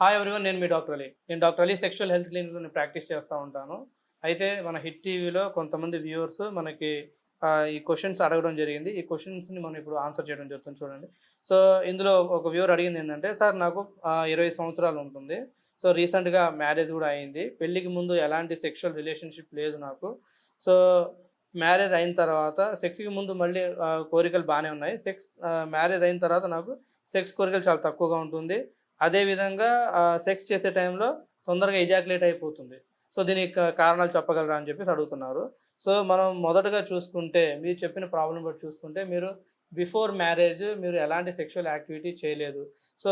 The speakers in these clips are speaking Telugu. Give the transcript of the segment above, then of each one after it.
హాయ్ ఎవరివన్ నేను మీ డాక్టర్ అలీ. నేను డాక్టర్ అలీ సెక్షువల్ హెల్త్ క్లినిక్లో నేను ప్రాక్టీస్ చేస్తూ ఉంటాను. అయితే మన హిట్ టీవీలో కొంతమంది వ్యూవర్స్ మనకి ఈ క్వశ్చన్స్ అడగడం జరిగింది. ఈ క్వశ్చన్స్ని మనం ఇప్పుడు ఆన్సర్ చేయడం జరుగుతుంది చూడండి. సో ఇందులో ఒక వ్యూవర్ అడిగింది ఏంటంటే సార్ నాకు ఇరవై సంవత్సరాలు ఉంటుంది. సో రీసెంట్గా మ్యారేజ్ కూడా అయింది. పెళ్ళికి ముందు ఎలాంటి సెక్షువల్ రిలేషన్షిప్ లేదు నాకు. సో మ్యారేజ్ అయిన తర్వాత సెక్స్కి ముందు మళ్ళీ కోరికలు బాగానే ఉన్నాయి. సెక్స్ మ్యారేజ్ అయిన తర్వాత నాకు సెక్స్ కోరికలు చాలా తక్కువగా ఉంటుంది. అదేవిధంగా సెక్స్ చేసే టైంలో తొందరగా ఎజాక్యులేట్ అయిపోతుంది. సో దీనికి కారణాలు చెప్పగలరా అని చెప్పేసి అడుగుతున్నారు. సో మనం మొదటగా చూసుకుంటే మీరు చెప్పిన ప్రాబ్లం బట్టి చూసుకుంటే మీరు బిఫోర్ మ్యారేజ్ మీరు ఎలాంటి సెక్షువల్ యాక్టివిటీ చేయలేదు. సో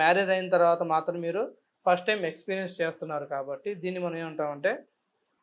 మ్యారేజ్ అయిన తర్వాత మాత్రం మీరు ఫస్ట్ టైం ఎక్స్పీరియన్స్ చేస్తున్నారు కాబట్టి దీన్ని మనం ఏమంటామంటే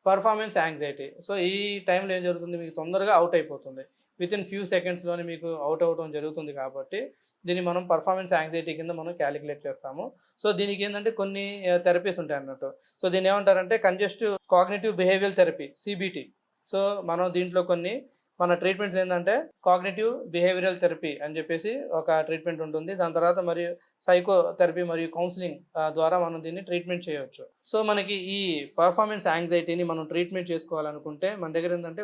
పర్ఫార్మెన్స్ యాంగ్జైటీ సో ఈ టైంలో ఏం జరుగుతుంది? మీకు తొందరగా అవుట్ అయిపోతుంది. విత్ ఇన్ ఫ్యూ సెకండ్స్లోనే మీకు అవుట్ అవ్వడం జరుగుతుంది కాబట్టి దీన్ని మనం పర్ఫార్మెన్స్ యాంగ్జైటీ కింద మనం క్యాలిక్యులేట్ చేస్తాము. సో దీనికి ఏంటంటే కొన్ని థెరపీస్ ఉంటాయి అన్నట్టు. సో దీన్ని ఏమంటారంటే congestive cognitive behaviour therapy CBT so మనం దీంట్లో కొన్ని మన ట్రీట్మెంట్స్ ఏంటంటే కాగ్నేటివ్ బిహేవియరల్ థెరపీ అని చెప్పేసి ఒక ట్రీట్మెంట్ ఉంటుంది. దాని తర్వాత మరియు సైకో థెరపీ మరియు కౌన్సిలింగ్ ద్వారా మనం దీన్ని ట్రీట్మెంట్ చేయవచ్చు. సో మనకి ఈ పర్ఫార్మెన్స్ యాంగ్జైటీని మనం ట్రీట్మెంట్ చేసుకోవాలనుకుంటే మన దగ్గర ఏంటంటే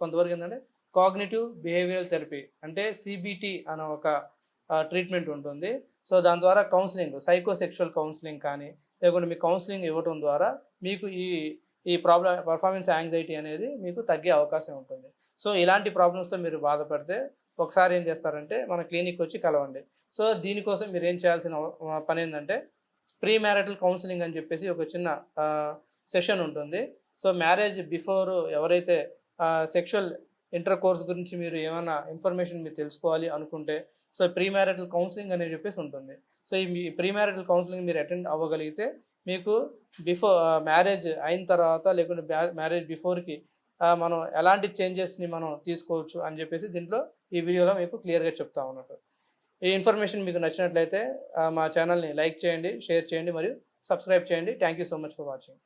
కొంతవరకు ఏంటంటే కాగ్నేటివ్ బిహేవియరల్ థెరపీ అంటే సిబిటి అనే ఒక ట్రీట్మెంట్ ఉంటుంది. సో దాని ద్వారా కౌన్సిలింగ్ సైకోసెక్షువల్ కౌన్సిలింగ్ కానీ లేకుంటే మీ కౌన్సిలింగ్ ఇవ్వడం ద్వారా మీకు ఈ ఈ ప్రాబ్లం పర్ఫార్మెన్స్ యాంగ్జైటీ అనేది మీకు తగ్గే అవకాశం ఉంటుంది. సో ఇలాంటి ప్రాబ్లమ్స్తో మీరు బాధపడితే ఒకసారి ఏం చేస్తారంటే మన క్లినిక్ వచ్చి కలవండి. సో దీనికోసం మీరు ఏం చేయాల్సిన పని ఏంటంటే ప్రీ మ్యారిటల్ కౌన్సిలింగ్ అని చెప్పేసి ఒక చిన్న సెషన్ ఉంటుంది. సో మ్యారేజ్ బిఫోర్ ఎవరైతే సెక్షువల్ ఇంటర్ కోర్స్ గురించి మీరు ఏమైనా ఇన్ఫర్మేషన్ మీరు తెలుసుకోవాలి అనుకుంటే సో ప్రీ మ్యారిటల్ కౌన్సిలింగ్ అని చెప్పేసి ఉంటుంది. సో ఈ ప్రీ మ్యారిటల్ కౌన్సిలింగ్ మీరు అటెండ్ అవ్వగలిగితే మీకు బిఫోర్ మ్యారేజ్ అయిన తర్వాత లేకుంటే మ్యారేజ్ బిఫోర్కి మనం ఎలాంటి చేంజెస్ని మనం తీసుకోవచ్చు అని చెప్పేసి దీంట్లో ఈ వీడియోలో మీకు క్లియర్గా చెప్తా ఉన్నట్టు ఈ ఇన్ఫర్మేషన్ మీకు నచ్చినట్లయితే మా ఛానల్ని లైక్ చేయండి షేర్ చేయండి మరియు సబ్స్క్రైబ్ చేయండి. Thank you so much for watching.